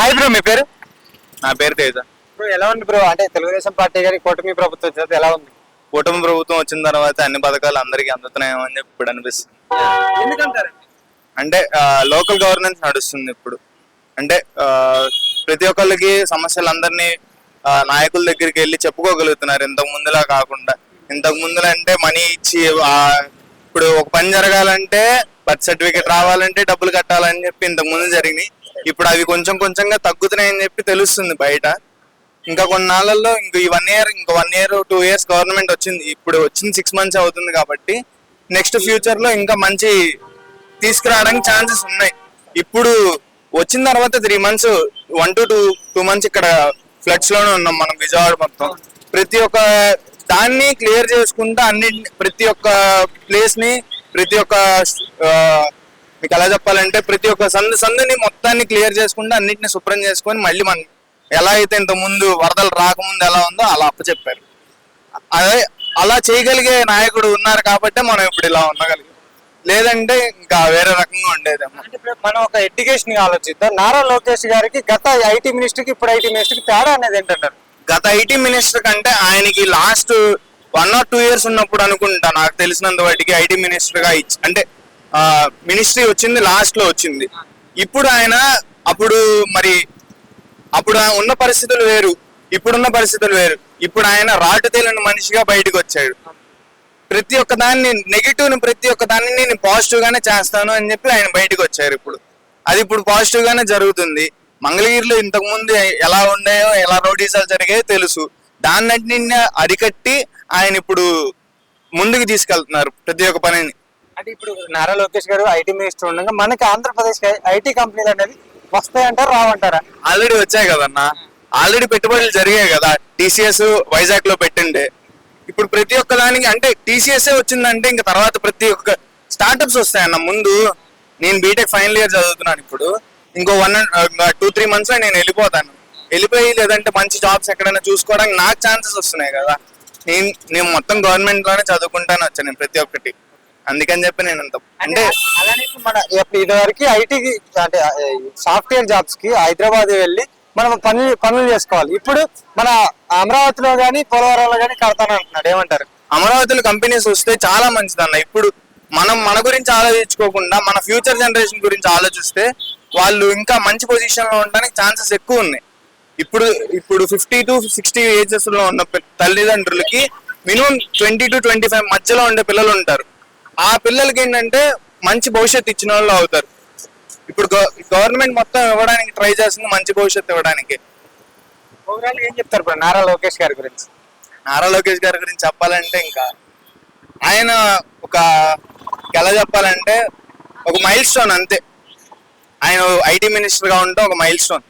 Hi bro మీ పేరు? నా పేరు తేజ. బ్రో ఎలా ఉంది బ్రో అంటే తెలుగుదేశం పార్టీ గారి కూటమి ప్రభుత్వం వచ్చినది ఎలా ఉంది? కూటమి ప్రభుత్వం వచ్చిన తర్వాత అన్ని పథకాలు అందరికీ అందుతున్నాయేమో అని చెప్పి ఇప్పుడు అనిపిస్తుంది. ఎందుకంటారు? అంటే లోకల్ గవర్నెన్స్ నడుస్తుంది ఇప్పుడు. అంటే ప్రతి ఒక్కళ్ళకి సమస్యలు అందరినీ ఆ, నాయకుల దగ్గరికి వెళ్ళి చెప్పుకోగలుగుతున్నారు. ఇంతకు ముందులా కాకుండా. ఇంతకు ముందులా అంటే మనీ ఇచ్చి ఇప్పుడు ఒక పని జరగాలంటే బర్త్ సర్టిఫికేట్ రావాలంటే డబ్బులు కట్టాలని చెప్పి ఇంతకు ముందు జరిగినాయి. ఇప్పుడు అవి కొంచెం కొంచెంగా తగ్గుతున్నాయని చెప్పి తెలుస్తుంది బయట. ఇంకా కొన్నాళ్ళల్లో ఇంక ఈ వన్ ఇయర్ ఇంకా one year two years government వచ్చింది. ఇప్పుడు వచ్చింది సిక్స్ మంత్స్ అవుతుంది కాబట్టి నెక్స్ట్ ఫ్యూచర్లో ఇంకా మంచి తీసుకురావడానికి ఛాన్సెస్ ఉన్నాయి. ఇప్పుడు వచ్చిన తర్వాత three months one to two two months ఇక్కడ ఫ్లడ్స్లోనే ఉన్నాం మనం విజయవాడ మొత్తం. ప్రతి ఒక్క దాన్ని క్లియర్ చేసుకుంటా అన్ని ప్రతి ఒక్క ప్లేస్ని ప్రతి ఒక్క మీకు ఎలా చెప్పాలంటే ప్రతి ఒక్క సందు సందుని మొత్తాన్ని క్లియర్ చేసుకుంటూ అన్నిటిని శుభ్రం చేసుకొని మళ్ళీ మనం ఎలా అయితే ఇంత ముందు వరదలు రాకముందు ఎలా ఉందో అలా అప్పచెప్పారు. అదే అలా చేయగలిగే నాయకుడు ఉన్నారు కాబట్టి మనం ఇప్పుడు ఇలా ఉండగలిగాం. లేదంటే ఇంకా వేరే రకంగా ఇప్పుడు మనం ఒక ఎడ్యుకేషన్ ఆలోచిద్దాం. నారా లోకేష్ గారికి గత ఐటీ మినిస్టర్కి ఇప్పుడు ఐటీ మినిస్టర్కి తేడా అనేది ఏంటంటారు? గత ఐటీ మినిస్టర్ కంటే ఆయనకి last one or two years ఉన్నప్పుడు అనుకుంటా నాకు తెలిసినంత వాటికి ఐటీ మినిస్టర్గా ఇచ్చి అంటే మినిస్ట్రీ వచ్చింది లాస్ట్లో వచ్చింది. ఇప్పుడు ఆయన అప్పుడు మరి అప్పుడు ఉన్న పరిస్థితులు వేరు ఇప్పుడున్న పరిస్థితులు వేరు. ఇప్పుడు ఆయన రాటు తేలిన మనిషిగా బయటకు వచ్చాడు. ప్రతి ఒక్క దాన్ని నెగిటివ్ని ప్రతి ఒక్క దాన్ని నేను పాజిటివ్ గానే చేస్తాను అని చెప్పి ఆయన బయటకు వచ్చారు ఇప్పుడు. అది ఇప్పుడు పాజిటివ్ గానే జరుగుతుంది. మంగళగిరిలో ఇంతకు ముందు ఎలా ఉన్నాయో ఎలా రౌడీసాలు జరిగాయో తెలుసు. దాన్నింటిని అరికట్టి ఆయన ఇప్పుడు ముందుకు తీసుకెళ్తున్నారు ప్రతి ఒక్క పనిని. అంటే ఇప్పుడు నారా లోకేష్ గారు ఐటీ మినిస్టర్ ఉండగా మనకి ఆంధ్రప్రదేశ్ ఐటీ కంపెనీలు అనేది వస్తాయంటారా రావంటారా? ఆల్రెడీ వచ్చాయి కదన్నా. ఆల్రెడీ పెట్టుబడులు జరిగాయి కదా. టీసీఎస్ వైజాగ్లో పెట్టిండే. ఇప్పుడు ప్రతి ఒక్క దానికి అంటే టీసీఎస్ వచ్చిందంటే ఇంకా తర్వాత ప్రతి ఒక్క స్టార్టప్స్ వస్తాయన్న ముందు నేను బీటెక్ ఫైనల్ ఇయర్ చదువుతున్నాను ఇప్పుడు. ఇంకో వన్ టూ త్రీ మంత్స్లో నేను వెళ్ళిపోతాను. వెళ్ళిపోయి లేదంటే మంచి జాబ్స్ ఎక్కడైనా చూసుకోవడానికి నాకు ఛాన్సెస్ వస్తున్నాయి కదా. నేను నేను మొత్తం గవర్నమెంట్లోనే చదువుకుంటాను వచ్చాను నేను ప్రతి ఒక్కటి. అందుకని చెప్పి నేను అంత అంటే అలానే ఇప్పుడు మన ఇప్పుడు ఇదివరకు ఐటీ అంటే సాఫ్ట్వేర్ జాబ్స్కి హైదరాబాద్ వెళ్ళి మనం పనులు పనులు చేసుకోవాలి. ఇప్పుడు మన అమరావతిలో గానీ పోలవరంలో గానీ కడతాను అంటున్నాడు. ఏమంటారు? అమరావతిలో కంపెనీస్ వస్తే చాలా మంచిదన్న. ఇప్పుడు మనం మన గురించి ఆలోచించుకోకుండా మన ఫ్యూచర్ జనరేషన్ గురించి ఆలోచిస్తే వాళ్ళు ఇంకా మంచి పొజిషన్లో ఉండడానికి ఛాన్సెస్ ఎక్కువ ఉన్నాయి. ఇప్పుడు ఇప్పుడు ఫిఫ్టీ టు సిక్స్టీ ఏజెస్లో ఉన్న తల్లిదండ్రులకి minimum twenty to twenty five మధ్యలో ఉండే పిల్లలు ఉంటారు. ఆ పిల్లలకి ఏంటంటే మంచి భవిష్యత్తు ఇచ్చిన వాళ్ళు అవుతారు. ఇప్పుడు గవర్నమెంట్ మొత్తం ఇవ్వడానికి ట్రై చేస్తుంది మంచి భవిష్యత్తు ఇవ్వడానికి. ఓవరాల్ ఏం చెప్తారు ఇప్పుడు నారా లోకేష్ గారి గురించి. నారా లోకేష్ గారి గురించి చెప్పాలంటే ఇంకా ఆయన ఒక ఎలా చెప్పాలంటే ఒక మైల్ స్టోన్ అంతే. ఆయన ఐటీ మినిస్టర్గా ఉంటే ఒక మైల్ స్టోన్